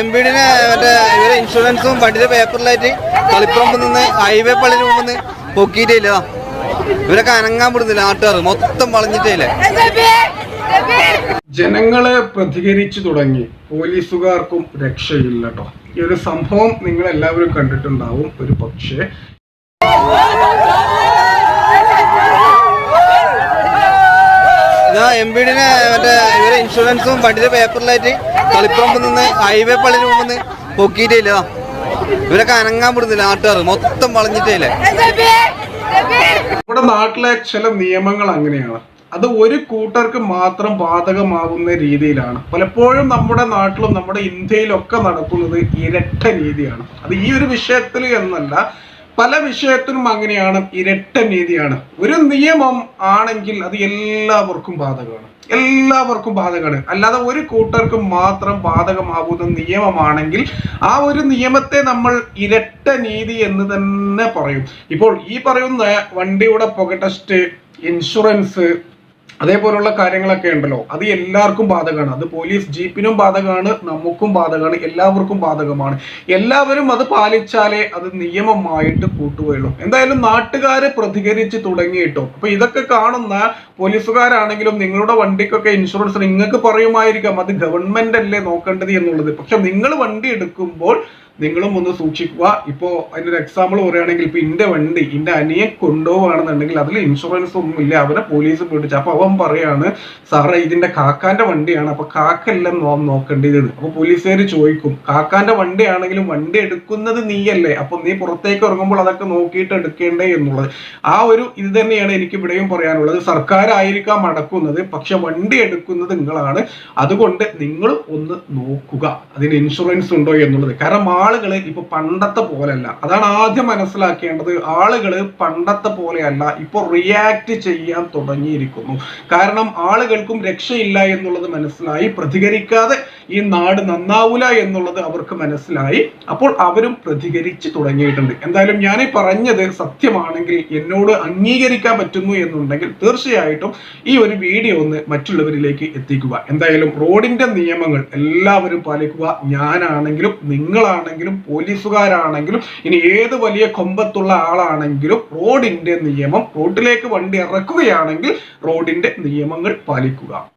M പിടിനെ മറ്റേ ഇവരെ ഇൻഷുറൻസും വണ്ടിയുടെ പേപ്പറിലായിട്ട് കളിപ്പുറമ്പിൽ നിന്ന് ഹൈവേ പള്ളിന് മുമ്പ് നിന്ന് പൊക്കിയിട്ടില്ല ഇവരൊക്കെ അനങ്ങാൻ വിടുന്നില്ല നാട്ടുകാർ. മൊത്തം വളഞ്ഞിട്ടേ ജനങ്ങൾ പ്രതികരിച്ചു തുടങ്ങി. പോലീസുകാർക്കും രക്ഷയില്ല കേട്ടോ ഈ ഒരു സംഭവം നിങ്ങൾ എല്ലാവരും കണ്ടിട്ടുണ്ടാവും. ഒരു പക്ഷേ ഇതാ എം പിടിനെ മറ്റേ ഇവരെ ഇൻഷുറൻസും വണ്ടിയുടെ പേപ്പറിലായിട്ട് കളിപ്പുറമ്പ് നിന്ന് ഹൈവേ പള്ളിന് മുമ്പ് നിന്ന് പൊക്കിയിട്ടില്ല ഇവരൊക്കെ അനങ്ങാൻ പെടുന്നില്ല നാട്ടുകാർ. മൊത്തം വളഞ്ഞിട്ടേ നമ്മുടെ നാട്ടിലെ ചില നിയമങ്ങൾ അങ്ങനെയാണ്. അത് ഒരു കൂട്ടർക്ക് മാത്രം ബാധകമാകുന്ന രീതിയിലാണ്. പലപ്പോഴും നമ്മുടെ നാട്ടിലും നമ്മുടെ ഇന്ത്യയിലൊക്കെ നടക്കുന്നത് ഇരട്ട രീതിയാണ്. അത് ഈ ഒരു വിഷയത്തിൽ എന്നല്ല പല വിഷയത്തിനും അങ്ങനെയാണ് ഇരട്ട നീതിയാണ്. ഒരു നിയമം ആണെങ്കിൽ അത് എല്ലാവർക്കും ബാധകമാണ്. എല്ലാവർക്കും ബാധകമാണ്. അല്ലാതെ ഒരു കൂട്ടർക്ക് മാത്രം ബാധകമാകുന്ന നിയമമാണെങ്കിൽ ആ ഒരു നിയമത്തെ നമ്മൾ ഇരട്ട നീതി എന്ന് തന്നെ പറയും. ഇപ്പോൾ ഈ പറയുന്ന വണ്ടിയുടെ പുക ടെസ്റ്റ് ഇൻഷുറൻസ് അതേപോലുള്ള കാര്യങ്ങളൊക്കെ ഉണ്ടല്ലോ. അത് എല്ലാവർക്കും ബാധകമാണ്. അത് പോലീസ് ജീപ്പിനും ബാധകമാണ് നമുക്കും ബാധകമാണ് എല്ലാവർക്കും ബാധകമാണ്. എല്ലാവരും അത് പാലിച്ചാലേ അത് നിയമമായിട്ട് കൂട്ടുകയുള്ളൂ എന്തായാലും നാട്ടുകാർ പ്രതികരിച്ച് തുടങ്ങിയിട്ടോ. അപ്പൊ ഇതൊക്കെ കാണുന്ന പോലീസുകാരാണെങ്കിലും നിങ്ങളുടെ വണ്ടിക്കൊക്കെ ഇൻഷുറൻസ് നിങ്ങൾക്ക് പറയുമായിരിക്കാം അത് ഗവൺമെന്റ് അല്ലേ നോക്കേണ്ടത് എന്നുള്ളത്. പക്ഷെ നിങ്ങൾ വണ്ടി എടുക്കുമ്പോൾ നിങ്ങളും ഒന്ന് സൂക്ഷിക്കുക. ഇപ്പോ അതിനൊരു എക്സാമ്പിൾ പറയുകയാണെങ്കിൽ ഇപ്പം എന്റെ വണ്ടി എന്റെ അനിയെ കൊണ്ടുപോവാണെന്നുണ്ടെങ്കിൽ അതിൽ ഇൻഷുറൻസ് ഒന്നും ഇല്ല. അവനെ പോലീസ് പിടിച്ചു അപ്പോൾ അവൻ പറയാണ് സാറേ ഇതിന്റെ കാക്കാന്റെ വണ്ടിയാണ്. അപ്പോൾ കാക്കെല്ലാം നോ നോക്കേണ്ടത്? അപ്പോൾ പോലീസുകാർ ചോദിക്കും കാക്കാന്റെ വണ്ടിയാണെങ്കിലും വണ്ടി എടുക്കുന്നത് നീയല്ലേ? അപ്പം നീ പുറത്തേക്ക് ഇറങ്ങുമ്പോൾ അതൊക്കെ നോക്കിയിട്ട് എടുക്കേണ്ടേ എന്നുള്ളത്. ആ ഒരു ഇത് തന്നെയാണ് എനിക്ക് ഇവിടെയും പറയാനുള്ളത്. സർക്കാരായിരിക്കാം അടക്കുന്നത് പക്ഷെ വണ്ടി എടുക്കുന്നത് നിങ്ങളാണ്. അതുകൊണ്ട് നിങ്ങൾ ഒന്ന് നോക്കുക. അതിന് ഇൻഷുറൻസ് ഉണ്ടോ എന്നുള്ളത്. കാരണം ആളുകൾ ഇപ്പൊ പണ്ടത്തെ പോലെയല്ല. അതാണ് ആദ്യം മനസ്സിലാക്കേണ്ടത്. ആളുകൾ പണ്ടത്തെ പോലെയല്ല ഇപ്പൊ റിയാക്ട് ചെയ്യാൻ തുടങ്ങിയിരിക്കുന്നു. കാരണം ആളുകൾക്കും രക്ഷയില്ല എന്നുള്ളത് മനസ്സിലായി. പ്രതികരിക്കാതെ ഈ നാട് നന്നാവൂല എന്നുള്ളത് അവർക്ക് മനസ്സിലായി. അപ്പോൾ അവരും പ്രതികരിച്ചു തുടങ്ങിയിട്ടുണ്ട്. എന്തായാലും ഞാൻ ഈ പറഞ്ഞത് സത്യമാണെങ്കിൽ എന്നോട് അംഗീകരിക്കാൻ പറ്റുന്നു എന്നുണ്ടെങ്കിൽ തീർച്ചയായിട്ടും ഈ ഒരു വീഡിയോ ഒന്ന് മറ്റുള്ളവരിലേക്ക് എത്തിക്കുക. എന്തായാലും റോഡിന്റെ നിയമങ്ങൾ എല്ലാവരും പാലിക്കുക. ഞാനാണെങ്കിലും നിങ്ങളാണെങ്കിലും പോലീസുകാരാണെങ്കിലും ഇനി ഏത് വലിയ കൊമ്പത്തുള്ള ആളാണെങ്കിലും റോഡിന്റെ നിയമം റോഡിലേക്ക് വണ്ടി ഇറക്കുകയാണെങ്കിൽ റോഡിന്റെ നിയമങ്ങൾ പാലിക്കുക.